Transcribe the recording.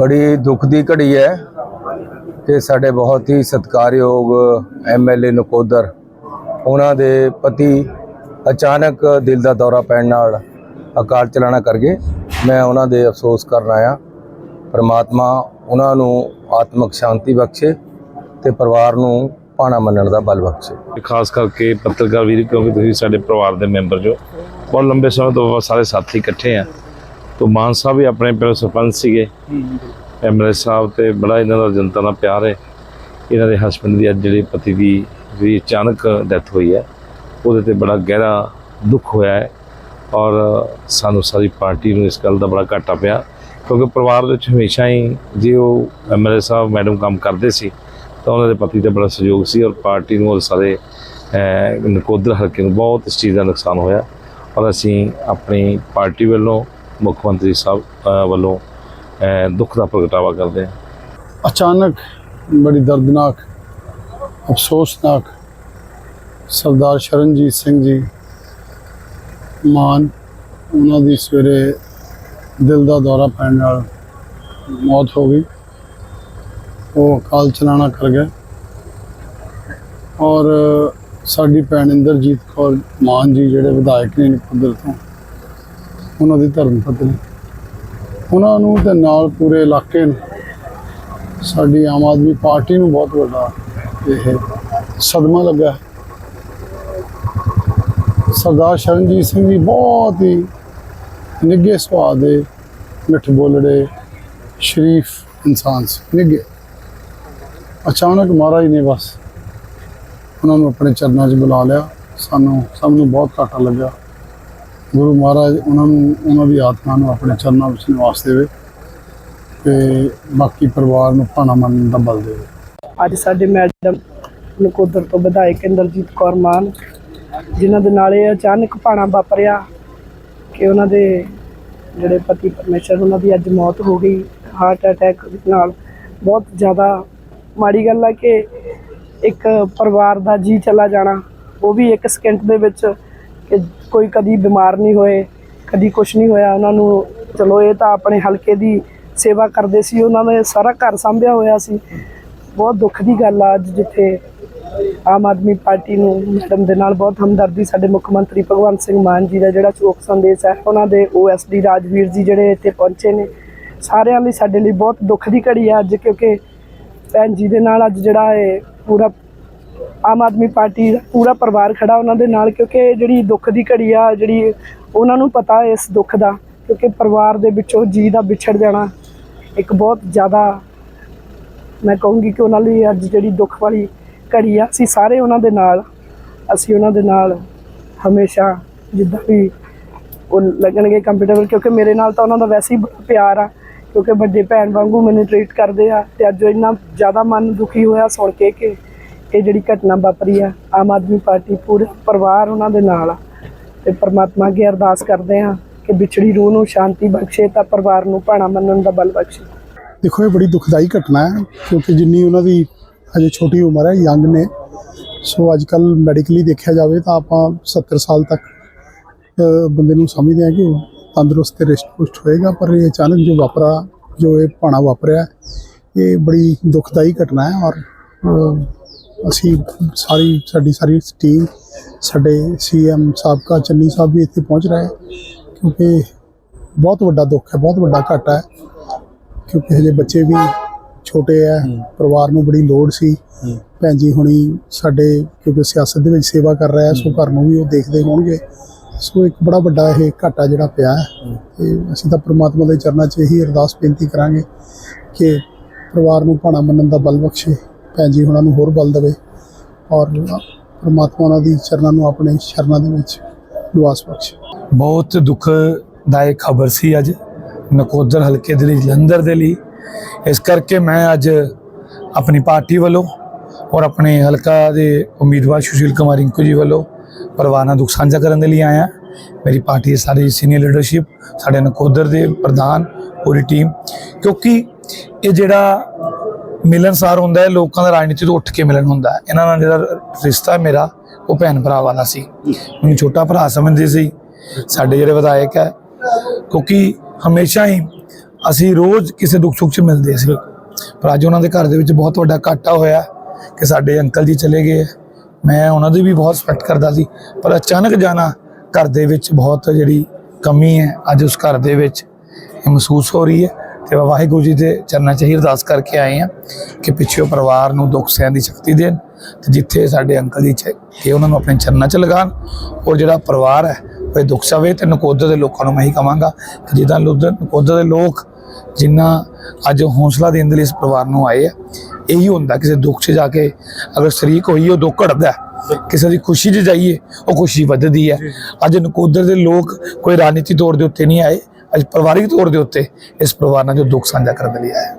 ਬੜੀ ਦੁੱਖ ਦੀ ਘੜੀ ਹੈ ਕਿ ਸਾਡੇ ਬਹੁਤ ਹੀ ਸਤਿਕਾਰਯੋਗ ਐਮਐਲਏ ਨਕੋਦਰ, ਉਹਨਾਂ ਦੇ ਪਤੀ ਅਚਾਨਕ ਦਿਲ ਦਾ ਦੌਰਾ ਪੈਣ ਨਾਲ ਅਕਾਲ ਚਲਾਣਾ ਕਰ ਗਏ। ਮੈਂ ਉਹਨਾਂ ਦੇ ਅਫਸੋਸ ਕਰਨ ਆਇਆ। ਪਰਮਾਤਮਾ ਉਹਨਾਂ ਨੂੰ ਆਤਮਿਕ ਸ਼ਾਂਤੀ ਬਖਸ਼ੇ ਤੇ ਪਰਿਵਾਰ ਨੂੰ ਪਾਣਾ ਮੰਨਣ ਦਾ ਬਲ ਬਖਸ਼ੇ। ਖਾਸ ਕਰਕੇ ਪੱਤਰਕਾਰ ਵੀਰ, ਕਿਉਂਕਿ ਤੁਸੀਂ ਸਾਡੇ ਪਰਿਵਾਰ ਦੇ ਮੈਂਬਰ ਜੋ, ਬਹੁਤ ਲੰਬੇ ਸਮੇਂ ਤੋਂ ਆਪਾਂ ਸਾਰੇ ਸਾਥੀ ਇਕੱਠੇ ਆ। ਤੋਂ ਮਾਨ ਸਾਹਿਬ ਵੀ ਆਪਣੇ ਪਿੰਡ ਸਰਪੰਚ ਸੀਗੇ। ਐਮਐਲਏ ਸਾਹਿਬ ਤੇ ਬੜਾ ਇਹਨਾਂ ਦਾ ਜਨਤਾ ਨਾਲ ਪਿਆਰ ਹੈ। ਇਹਨਾਂ ਦੇ ਹਸਬੰਡ ਦੀ ਅੱਜ ਜਿਹੜੇ ਪਤੀ ਦੀ ਵੀ ਅਚਾਨਕ ਡੈਥ ਹੋਈ ਹੈ, ਉਹਦੇ ਤੇ ਬੜਾ ਗਹਿਰਾ ਦੁੱਖ ਹੋਇਆ ਹੈ ਔਰ ਸਾਨੂੰ ਸਾਰੀ ਪਾਰਟੀ ਨੂੰ ਇਸ ਗੱਲ ਦਾ ਬੜਾ ਘਾਟਾ ਪਿਆ ਕਿਉਂਕਿ ਪਰਿਵਾਰ ਵਿੱਚ ਹਮੇਸ਼ਾ ਹੀ ਜੇ ਉਹ ਐਮਐਲਏ ਸਾਹਿਬ ਮੈਡਮ ਕੰਮ ਕਰਦੇ ਸੀ, ਤਾਂ ਉਹਨਾਂ ਦੇ ਪਤੀ ਦਾ ਬੜਾ ਸਹਿਯੋਗ ਸੀ ਔਰ ਪਾਰਟੀ ਨੂੰ ਔਰ ਸਾਰੇ ਨਕੋਦਰ ਹਲਕੇ ਨੂੰ ਬਹੁਤ ਇਸ ਚੀਜ਼ ਦਾ ਨੁਕਸਾਨ ਹੋਇਆ ਔਰ ਅਸੀਂ ਆਪਣੀ ਪਾਰਟੀ ਵੱਲੋਂ ਮੁੱਖ ਮੰਤਰੀ ਸਾਹਿਬ ਵੱਲੋਂ ਦੁੱਖ ਦਾ ਪ੍ਰਗਟਾਵਾ ਕਰਦੇ ਹਾਂ ਅਚਾਨਕ ਬੜੀ ਦਰਦਨਾਕ, ਅਫਸੋਸਨਾਕ ਸਰਦਾਰ ਸ਼ਰਨਜੀਤ ਸਿੰਘ ਜੀ ਮਾਨ ਉਹਨਾਂ ਦੀ ਸਵੇਰੇ ਦਿਲ ਦਾ ਦੌਰਾ ਪੈਣ ਨਾਲ ਮੌਤ ਹੋ ਗਈ। ਉਹ ਅਕਾਲ ਚਲਾਣਾ ਕਰ ਗਏ। ਔਰ ਸਾਡੀ ਭੈਣ ਇੰਦਰਜੀਤ ਕੌਰ ਮਾਨ ਜੀ, ਜਿਹੜੇ ਵਿਧਾਇਕ ਨੇ ਪੱਧਰ ਤੋਂ ਉਹਨਾਂ ਦੀ ਧਰਮ ਪਤਨੀ ਉਹਨਾਂ ਨੂੰ ਤੇ ਨਾਲ ਪੂਰੇ ਇਲਾਕੇ ਨੂੰ, ਸਾਡੀ ਆਮ ਆਦਮੀ ਪਾਰਟੀ ਨੂੰ ਬਹੁਤ ਵੱਡਾ ਇਹ ਸਦਮਾ ਲੱਗਾ। ਹੈ। ਸਰਦਾਰ ਸ਼ਰਨਜੀਤ ਸਿੰਘ ਜੀ ਬਹੁਤ ਹੀ ਨਿੱਘੇ ਸੁਭਾਅ ਦੇ ਮਿੱਠ ਬੋਲੜੇ, ਸ਼ਰੀਫ ਇਨਸਾਨ ਸੀ, ਨਿੱਘੇ। ਅਚਾਨਕ ਮਹਾਰਾਜ ਨੇ ਬਸ ਉਹਨਾਂ ਨੂੰ ਆਪਣੇ ਚਰਨਾਂ 'ਚ ਬੁਲਾ ਲਿਆ। ਸਾਨੂੰ ਸਭ ਨੂੰ ਬਹੁਤ ਘਾਟਾ ਲੱਗਾ ਗੁਰੂ ਮਹਾਰਾਜ ਉਹਨਾਂ ਨੂੰ, ਉਹਨਾਂ ਦੀ ਆਤਮਾ ਨੂੰ ਆਪਣੇ ਚਰਨਾਂ ਵਿੱਚ ਨਿਵਾਸ ਦੇਵੇ ਤੇ ਬਾਕੀ ਪਰਿਵਾਰ ਨੂੰ ਭਾਣਾ ਮੰਨਣ ਦਾ ਬਲ ਦੇਵੇ। ਅੱਜ ਸਾਡੇ ਮੈਡਮ ਨਕੋਦਰ ਤੋਂ ਵਿਧਾਇਕ ਇੰਦਰਜੀਤ ਕੌਰ ਮਾਨ, ਜਿਨ੍ਹਾਂ ਦੇ ਨਾਲ ਇਹ ਅਚਾਨਕ ਭਾਣਾ ਵਾਪਰਿਆ ਕਿ ਉਹਨਾਂ ਦੇ ਜਿਹੜੇ ਪਤੀ ਪਰਮੇਸ਼ਰ, ਉਹਨਾਂ ਦੀ ਅੱਜ ਮੌਤ ਹੋ ਗਈ। ਹਾਰਟ ਅਟੈਕ ਨਾਲ ਬਹੁਤ ਜ਼ਿਆਦਾ ਮਾੜੀ ਗੱਲ ਹੈ ਕਿ ਇੱਕ ਪਰਿਵਾਰ ਦਾ ਜੀ ਚਲਾ ਜਾਣਾ, ਉਹ ਵੀ ਇੱਕ ਸਕਿੰਟ ਦੇ ਵਿੱਚ ਕੋਈ ਕਦੀ ਬਿਮਾਰ ਨਹੀਂ ਹੋਏ, ਕਦੀ ਕੁਝ ਨਹੀਂ ਹੋਇਆ, ਉਹਨਾਂ ਨੂੰ ਚਲੋ ਇਹ ਤਾਂ ਆਪਣੇ ਹਲਕੇ ਦੀ ਸੇਵਾ ਕਰਦੇ ਸੀ, ਉਹਨਾਂ ਨੇ ਸਾਰਾ ਘਰ ਸੰਭਿਆ ਹੋਇਆ ਸੀ। ਬਹੁਤ ਦੁੱਖ ਦੀ ਗੱਲ ਆ ਅੱਜ ਜਿੱਥੇ ਆਮ ਆਦਮੀ ਪਾਰਟੀ ਨੂੰ ਮੈਡਮ ਦੇ ਨਾਲ ਬਹੁਤ ਹਮਦਰਦੀ ਸਾਡੇ ਮੁੱਖ ਮੰਤਰੀ ਭਗਵੰਤ ਸਿੰਘ ਮਾਨ ਜੀ ਦਾ ਜਿਹੜਾ ਸ਼ੋਕ ਸੰਦੇਸ਼ ਹੈ, ਉਹਨਾਂ ਦੇ ਓਐਸਡੀ ਰਾਜਵੀਰ ਜੀ ਜਿਹੜੇ ਇੱਥੇ ਪਹੁੰਚੇ ਨੇ, ਸਾਰਿਆਂ ਲਈ ਸਾਡੇ ਲਈ ਬਹੁਤ ਦੁੱਖ ਦੀ ਘੜੀ ਆ ਅੱਜ ਕਿਉਂਕਿ ਭੈਣ ਜੀ ਦੇ ਨਾਲ ਅੱਜ ਜਿਹੜਾ ਇਹ ਪੂਰਾ ਆਮ ਆਦਮੀ ਪਾਰਟੀ ਦਾ ਪੂਰਾ ਪਰਿਵਾਰ ਖੜਾ ਉਹਨਾਂ ਦੇ ਨਾਲ, ਕਿਉਂਕਿ ਇਹ ਜਿਹੜੀ ਦੁੱਖ ਦੀ ਘੜੀ ਆ, ਜਿਹੜੀ ਉਹਨਾਂ ਨੂੰ ਪਤਾ ਇਸ ਦੁੱਖ ਦਾ, ਕਿਉਂਕਿ ਪਰਿਵਾਰ ਦੇ ਵਿੱਚੋਂ ਜੀ ਦਾ ਵਿਛੜ ਜਾਣਾ ਇੱਕ ਬਹੁਤ ਜ਼ਿਆਦਾ ਮੈਂ ਕਹੂੰਗੀ ਕਿ ਉਹਨਾਂ ਲਈ ਅੱਜ ਜਿਹੜੀ ਦੁੱਖ ਵਾਲੀ ਘੜੀ ਆ, ਅਸੀਂ ਸਾਰੇ ਉਹਨਾਂ ਦੇ ਨਾਲ, ਅਸੀਂ ਉਹਨਾਂ ਦੇ ਨਾਲ ਹਮੇਸ਼ਾ ਜਿੱਦਾਂ ਵੀ ਉਹ ਲੱਗਣਗੇ ਕੰਫਰਟੇਬਲ ਕਿਉਂਕਿ ਮੇਰੇ ਨਾਲ ਤਾਂ ਉਹਨਾਂ ਦਾ ਵੈਸੇ ਹੀ ਬੜਾ ਪਿਆਰ ਆ, ਕਿਉਂਕਿ ਵੱਡੇ ਭੈਣ ਵਾਂਗੂ ਮੈਨੂੰ ਟ੍ਰੀਟ ਕਰਦੇ ਆ, ਤੇ ਅੱਜ ਇੰਨਾ ਜ਼ਿਆਦਾ ਮਨ ਦੁਖੀ ਹੋਇਆ ਸੁਣ ਕੇ ਕਿ ਇਹ ਜਿਹੜੀ ਘਟਨਾ ਵਾਪਰੀ ਆ, ਆਮ ਆਦਮੀ ਪਾਰਟੀ ਪੂਰੇ ਪਰਿਵਾਰ ਉਹਨਾਂ ਦੇ ਨਾਲ ਆ। ਤੇ ਪਰਮਾਤਮਾ ਅੱਗੇ ਅਰਦਾਸ ਕਰਦੇ ਆ ਕਿ ਵਿਛੜੀ ਰੂਹ ਨੂੰ ਸ਼ਾਂਤੀ ਬਖਸ਼ੇ ਤਾਂ ਪਰਿਵਾਰ ਨੂੰ ਭਾਣਾ ਮੰਨਣ ਦਾ ਬਲ ਬਖਸ਼ੇ। ਦੇਖੋ, ਇਹ ਬੜੀ ਦੁਖਦਾਈ ਘਟਨਾ ਹੈ, ਕਿਉਂਕਿ ਜਿੰਨੀ ਉਹਨਾਂ ਦੀ ਅਜੇ ਛੋਟੀ ਉਮਰ ਹੈ, ਯੰਗ ਨੇ, ਸੋ ਅੱਜ ਕੱਲ ਮੈਡੀਕਲੀ ਦੇਖਿਆ ਜਾਵੇ ਤਾਂ ਆਪਾਂ 70 ਸਾਲ ਤੱਕ ਬੰਦੇ ਨੂੰ ਸਮਝਦੇ ਹਾਂ ਕਿ ਤੰਦਰੁਸਤ ਤੇ ਰਿਸ਼ਟ ਪੁਸ਼ਟ ਹੋਏਗਾ, ਪਰ ਇਹ ਅਚਾਨਕ ਜੋ ਵਾਪਰਾ, ਜੋ ਇਹ ਭਾਣਾ ਵਾਪਰਿਆ, ਇਹ ਬੜੀ ਦੁਖਦਾਈ ਘਟਨਾ ਹੈ ਔਰ ਅਸੀਂ ਸਾਰੀ ਸਾਡੀ ਸਾਰੀ ਟੀਮ ਸਾਡੇ ਸੀਐਮ ਸਾਬਕਾ ਚੰਨੀ ਸਾਹਿਬ ਵੀ ਇੱਥੇ ਪਹੁੰਚ ਰਹੇ ਕਿਉਂਕਿ ਬਹੁਤ ਵੱਡਾ ਦੁੱਖ ਹੈ ਬਹੁਤ ਵੱਡਾ ਘਾਟਾ ਹੈ ਕਿਉਂਕਿ ਹਜੇ ਬੱਚੇ ਵੀ ਛੋਟੇ ਆ ਪਰਿਵਾਰ ਨੂੰ ਬੜੀ ਲੋੜ ਸੀ। ਭੈਣ ਜੀ ਹੁਣੀ ਸਾਡੇ ਕਿਉਂਕਿ ਸਿਆਸਤ ਦੇ ਵਿੱਚ ਸੇਵਾ ਕਰ ਰਿਹਾ ਸੋ ਘਰ ਨੂੰ ਵੀ ਉਹ ਦੇਖਦੇ ਹੋਣਗੇ। ਸੋ ਇੱਕ ਬੜਾ ਵੱਡਾ ਇਹ ਘਾਟਾ ਜਿਹੜਾ ਪਿਆ ਹੈ। ਤੇ ਅਸੀਂ ਤਾਂ ਪ੍ਰਮਾਤਮਾ ਦੇ ਚਰਨਾਂ 'ਚ ਇਹੀ ਅਰਦਾਸ ਬੇਨਤੀ ਕਰਾਂਗੇ ਕਿ ਪਰਿਵਾਰ ਨੂੰ ਭਾਣਾ ਮੰਨਣ ਦਾ ਬਲ ਬਖਸ਼ੇ। ਭੈਣ ਜੀ ਉਹਨਾਂ ਨੂੰ ਹੋਰ ਬਲ ਦੇਵੇ ਔਰ ਪਰਮਾਤਮਾ ਉਹਨਾਂ ਦੀ ਚਰਨਾਂ ਨੂੰ ਆਪਣੇ ਸ਼ਰਨਾਂ ਦੇ ਵਿੱਚ ਨਿਵਾਸ ਬਖਸ਼ੇ। ਬਹੁਤ ਦੁੱਖਦਾਇਕ ਖਬਰ ਸੀ ਅੱਜ ਨਕੋਦਰ ਹਲਕੇ ਦੇ ਲਈ, ਜਲੰਧਰ ਦੇ ਲਈ। ਇਸ ਕਰਕੇ ਮੈਂ ਅੱਜ ਆਪਣੀ ਪਾਰਟੀ ਵੱਲੋਂ ਔਰ ਆਪਣੇ ਹਲਕਾ ਦੇ ਉਮੀਦਵਾਰ ਸੁਸ਼ੀਲ ਕੁਮਾਰ ਰਿੰਕੂ ਜੀ ਵੱਲੋਂ ਪਰਿਵਾਰ ਦੁੱਖ ਸਾਂਝਾ ਕਰਨ ਦੇ ਲਈ ਆਇਆ। ਮੇਰੀ ਪਾਰਟੀ ਦੀ ਸਾਰੀ ਸੀਨੀਅਰ ਲੀਡਰਸ਼ਿਪ ਸਾਡੇ ਨਕੋਦਰ ਦੇ ਪ੍ਰਧਾਨ, ਪੂਰੀ ਟੀਮ ਕਿਉਂਕਿ ਇਹ ਜਿਹੜਾ ਮਿਲਨਸਾਰ ਹੁੰਦਾ ਹੈ, ਲੋਕਾਂ ਦਾ ਰਾਜਨੀਤੀ ਤੋਂ ਉੱਠ ਕੇ ਮਿਲਣ ਹੁੰਦਾ ਹੈ। ਇਹਨਾਂ ਨਾਲ ਜਿਹੜਾ ਰਿਸ਼ਤਾ ਮੇਰਾ, ਉਹ ਭੈਣ ਭਰਾ ਵਾਲਾ ਸੀ। ਮੈਨੂੰ ਛੋਟਾ ਭਰਾ ਸਮਝਦੇ ਸੀ। ਸਾਡੇ ਜਿਹੜੇ ਵਿਧਾਇਕ ਹੈ, ਕਿਉਂਕਿ ਹਮੇਸ਼ਾ ਹੀ ਅਸੀਂ ਰੋਜ਼ ਕਿਸੇ ਦੁੱਖ ਸੁੱਖ 'ਚ ਮਿਲਦੇ ਸੀ। ਪਰ ਅੱਜ ਉਹਨਾਂ ਦੇ ਘਰ ਦੇ ਵਿੱਚ ਬਹੁਤ ਵੱਡਾ ਘਾਟਾ ਹੋਇਆ ਕਿ ਸਾਡੇ ਅੰਕਲ ਜੀ ਚਲੇ ਗਏ। ਮੈਂ ਉਹਨਾਂ ਦੀ ਵੀ ਬਹੁਤ ਰਿਸਪੈਕਟ ਕਰਦਾ ਸੀ। ਪਰ ਅਚਾਨਕ ਜਾਣਾ ਘਰ ਦੇ ਵਿੱਚ ਬਹੁਤ ਜਿਹੜੀ ਕਮੀ ਹੈ, ਅੱਜ ਉਸ ਘਰ ਦੇ ਵਿੱਚ ਇਹ ਮਹਿਸੂਸ ਹੋ ਰਹੀ ਹੈ। ਤੇ ਵਾਹਿਗੁਰੂ ਜੀ ਦੇ ਚਰਨਾਂ 'ਚ ਹੀ ਅਰਦਾਸ ਕਰਕੇ ਆਏ ਆ ਕਿ ਪਿੱਛੇ ਪਰਿਵਾਰ ਨੂੰ ਦੁੱਖ ਸਹਿਣ ਦੀ ਸ਼ਕਤੀ ਦੇਣ ਤੇ ਜਿੱਥੇ ਸਾਡੇ ਅੰਕਲ ਜੀ ਚ ਕਿ ਉਹਨਾਂ ਨੂੰ ਆਪਣੇ ਚਰਨਾਂ 'ਚ ਲਗਾਣ ਔਰ ਜਿਹੜਾ ਪਰਿਵਾਰ ਹੈ ਉਹ ਦੁੱਖ ਸਵੇ ਤੇ ਨਕੋਦਰ ਦੇ ਲੋਕਾਂ ਨੂੰ ਮੈਂ ਹੀ ਕਹਾਂਗਾ ਕਿ ਜਿੱਦਾਂ ਨਕੋਦਰ ਦੇ ਲੋਕ ਜਿੰਨਾ ਅੱਜ ਹੌਸਲਾ ਦੇਣ ਦੇ ਲਈ ਇਸ ਪਰਿਵਾਰ ਨੂੰ ਆਏ ਆ ਇਹੀ ਹੁੰਦਾ ਕਿਸੇ ਦੁੱਖ 'ਚ ਜਾ ਕੇ ਅਗਰ ਸ਼ਰੀਕ ਹੋਈਏ ਉਹ ਦੁੱਖ ਘਟਦਾ। ਕਿਸੇ ਦੀ ਖੁਸ਼ੀ 'ਚ ਜਾਈਏ ਉਹ ਖੁਸ਼ੀ ਵੱਧਦੀ ਹੈ ਅੱਜ ਨਕੋਦਰ ਦੇ ਲੋਕ ਕੋਈ ਰਾਜਨੀਤੀ ਤੌਰ ਦੇ ਉੱਤੇ ਨਹੀਂ ਆਏ ਅੱਜ ਪਰਿਵਾਰਿਕ ਤੌਰ ਦੇ ਉੱਤੇ ਇਸ ਪਰਿਵਾਰ ਨਾਲ ਜੋ ਦੁੱਖ ਸਾਂਝਾ ਕਰਨ ਦੇ ਲਈ ਆਏ